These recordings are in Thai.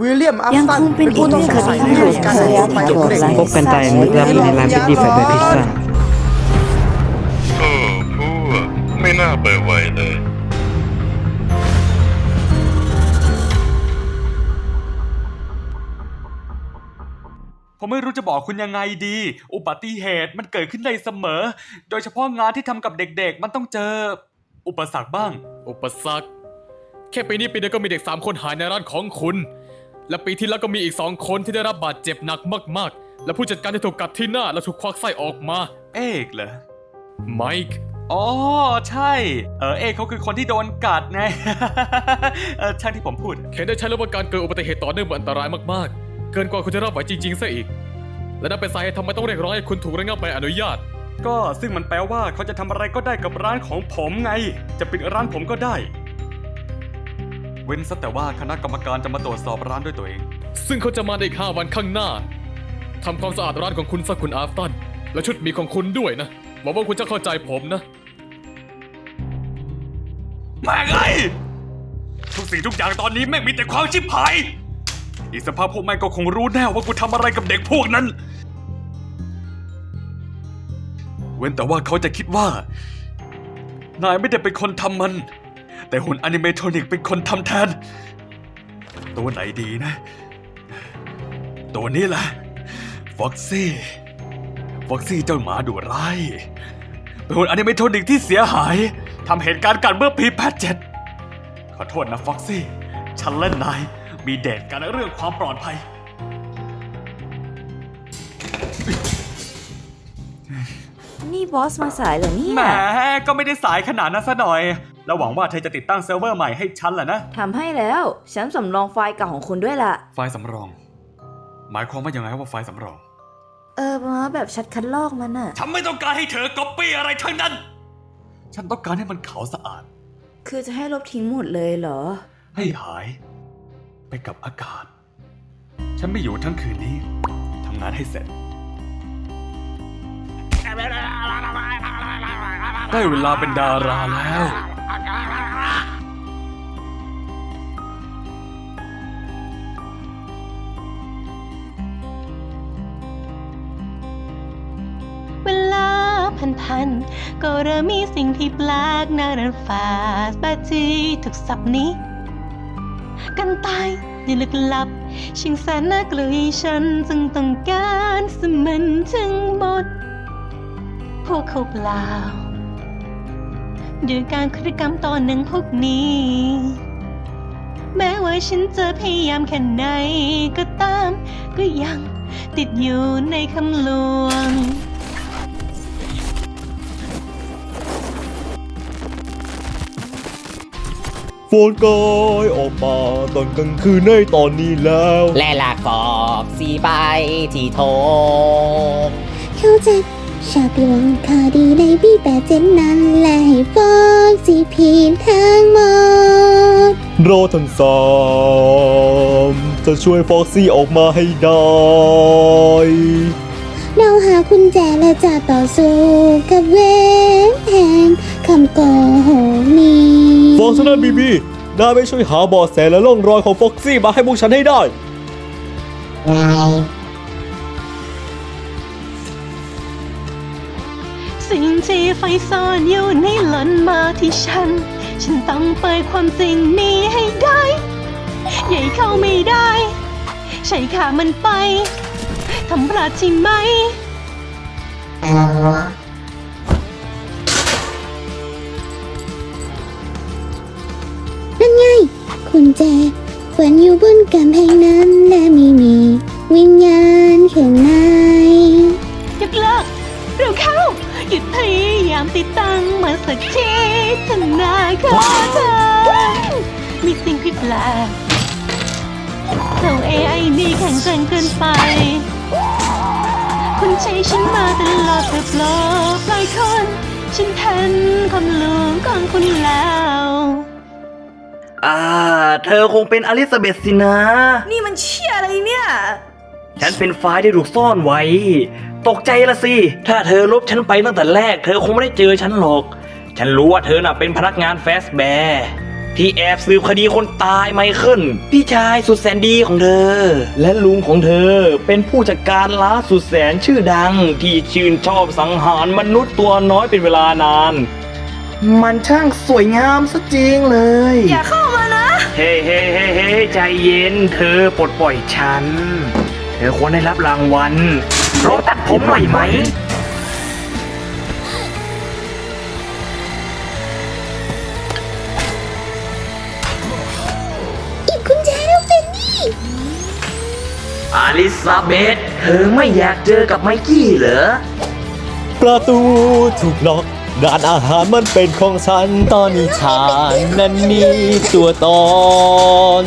วิลเลียมอัฟยังตันคงเป็นผู้ต้องสงสัยในเหตุการณ์หายตัวไปของเด็กพบกันตายลึกลับในร้านพิซซี่แฟร์เบอร์พิซซ่าโอ้พวกไม่น่าไปไหวเลย ผมไม่รู้จะบอกคุณยังไงดี อุบัติเหตุมันเกิดขึ้นได้เสมอ โดยเฉพาะงานที่ทำกับเด็กๆ มันต้องเจอ อุปสรรคบ้าง อุปสรรค แค่ปีนี้ปีเดียวก็มีเด็ก3คนหายในร้านของคุณ และปีที่แล้วก็มีอีก2คนที่ได้รับบาดเจ็บหนักมากๆ และผู้จัดการที่ถูกกัดที่หน้าและถูกควักไส้ออกมา เอกเหรอไมค์อ๋อใช่ เออเอกเขาคือคนที่โดนกัดไง เออช่างที่ผมพูด เคนได้ใช้เรื่องว่าการเกิดอุบัติเหตุต่อเนื่องมันอันตรายมากๆ เกินกว่าคุณจะรับไหวจริงๆซะอีก และนั่นเป็นสาเหตุทำไมต้องเรียกร้องให้คุณถูกระงับใบอนุญาต ก็ซึ่งมันแปลว่าเขาจะทำอะไรก็ได้กับร้านของผมไง จะปิดร้านผมก็ได้ เว้นซะแต่ว่าคณะกรรมการจะมาตรวจสอบร้านด้วยตัวเอง ซึ่งเขาจะมาในอีก5วันข้างหน้าทำความสะอาดร้านของคุณสักคุณอาฟตัน และชุดหมีของคุณด้วยนะหวังว่าคุณจะเข้าใจผมนะ แม่งไงทุกสิ่งทุกอย่างตอนนี้แม่งมีแต่ความชิบหาย อีกสภาพพวกแม่งก็คงรู้แน่ว่ากูทำอะไรกับเด็กพวกนั้น เว้นแต่ว่าเขาจะคิดว่า นายไม่ได้เป็นคนทำมัน แต่หุ่นอนิเมทรอนิกเป็นคนทำแทน ตัวไหนดีนะ ตัวนี้แหละฟ็อกซี่ฟ็อกซี่เจ้าหมาดุร้ายเป็นหุ่นอนิเมทรอนิกที่เสียหายทำเหตุการณ์กันเมื่อปี87ขอโทษนะฟ็อกซี่ ฉันและนาย มีเดทกันเรื่องความปลอดภัยนี่บอสมาสายเหรอเนี่แหมยก็ไม่ได้สายขนาดนั้นซะหน่อย แล้วหวังว่าเธอจะติดตั้งเซิร์ฟเวอร์ใหม่ให้ฉันแหละนะ ทำให้แล้ว ฉันสำรองไฟล์เก่าของคุณด้วยล่ะ ไฟล์สำรอง หมายความว่ายังไงว่าไฟล์สำรอง เออมาแบบชัดคัดลอกมันน่ะฉันไม่ต้องการให้เธอก๊อปปี้อะไรทั้งนั้น ฉันต้องการให้มันขาวสะอาด คือจะให้ลบทิ้งหมดเลยเหรอ ให้หาย ไปกับอากาศ ฉันไม่อยู่ทั้งคืนนี้ทำงานให้เสร็จ ได้เวลาเป็นดาราแล้วเวันพัน ก็เริ่มมีสิ่งที่แปลกน้าเดินฟาสบาจีถูกสับนี้ กันตายในลึกลับ ชิงแสนน่ากลัวฉันจึงต้องการสมันทั้งหมด พวกเขาเปล่าด้วยการฆาตกรรมต่อหนึ่งพวกนี้ แม้ว่าฉันจะพยายามแค่ไหนก็ตาม ก็ยังติดอยู่ในคำลวง ฟนกายออกมาตอนกลางคืนในตอนนี้แล้ว และลากฟอกสีไปที่โทงเขาจะชอบไปวงคอดีในบีแปดเจนนั้น และให้ฟอกสีพีนทั้งหมดรอทั้งสามจะช่วยฟ็อกซี่ออกมาให้ได้ เราหาคุณแจและจะต่อสู้กับเวรแห่งคำโกหกนี้ ฟองชนะบีบีนายไปช่วยหาเบาะแสและร่องรอยของฟ็อกซี่มาให้พวกฉันให้ได้ สิ่งที่ไฟซ่อนอยู่ในหล่นมาที่ฉัน ฉันต้องเปิดความจริงนี้ให้ได้ใหญ่เข้าไม่ได้ ใช้ขามันไป ทำพลาดใช่ไหมนั่ คุณแจฝันอยู่บนกำแพงนั้นและไม่มีวิญญาณข้างในยกเลิกเร็วเข้า หยุดพยายามติดตั้งมาสักทีทำนาขอเธอมีสิ่งผิดแปลกเจ้า AI นี่แข็งแกร่งเกินไป คุณใช้ฉันมาตลอดเพื่อปลอบปล่อยคน ฉันแทนความลวงของคุณแล้ว อ่า เธอคงเป็นอลิซาเบธสินะ นี่มันเชี่ยอะไรเนี่ย ฉันเป็นไฟล์ที่ถูกซ่อนไว้ ตกใจละสิ ถ้าเธอลบฉันไปตั้งแต่แรก เธอคงไม่ได้เจอฉันหรอก ฉันรู้ว่าเธอน่ะเป็นพนักงานแฟสแบร์ที่แอบสืบคดีคนตายไมเคิลพี่ชายสุดแสนดีของเธอ และลุงของเธอเป็นผู้จัดการร้านสุดแสนชื่อดัง ที่ชื่นชอบสังหารมนุษย์ตัวน้อยเป็นเวลานาน มันช่างสวยงามซะจริงเลย อย่าเข้ามานะ เฮ้เฮ้เฮ้เฮ้ใจเย็น เธอปลดปล่อยฉัน เธอควรได้รับรางวัลรถตัดผมหน่อยไหม อีกกุญแจแล้วเป็นนี่อลิซาเบธเธอไม่อยากเจอกับไมกี้เหรอ ประตูถูกล็อก ร้านอาหารมันเป็นของฉัน ตอนนี้ฉันนั้นมีตัวตอน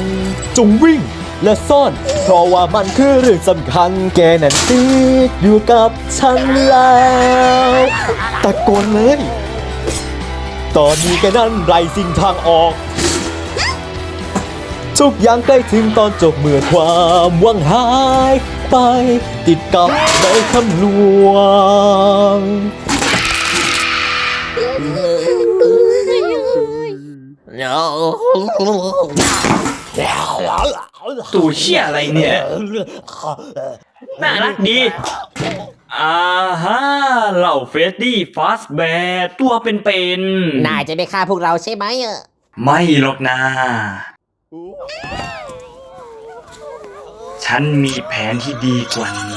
จงวิ่งและซ่อน เพราะว่ามันคือเรื่องสำคัญ แกนั้นติดอยู่กับฉันแล้วตะโกนเลย ตอนนี้แกนั้นไรสิ่งทางออกทุกอย่างใกล้ถึงตอนจบเมื่อความหวังหายไป ติดกับในคำลวง ตู่เชี่ยอะไรเนี่ย น่ารักดีอ่าฮะเหล่าเฟรดดี้ฟาสแบร์ตัวเป็นๆนายจะไปฆ่าพวกเราใช่ไหมเออไม่หรอกนะฉันมีแผนที่ดีกว่านี้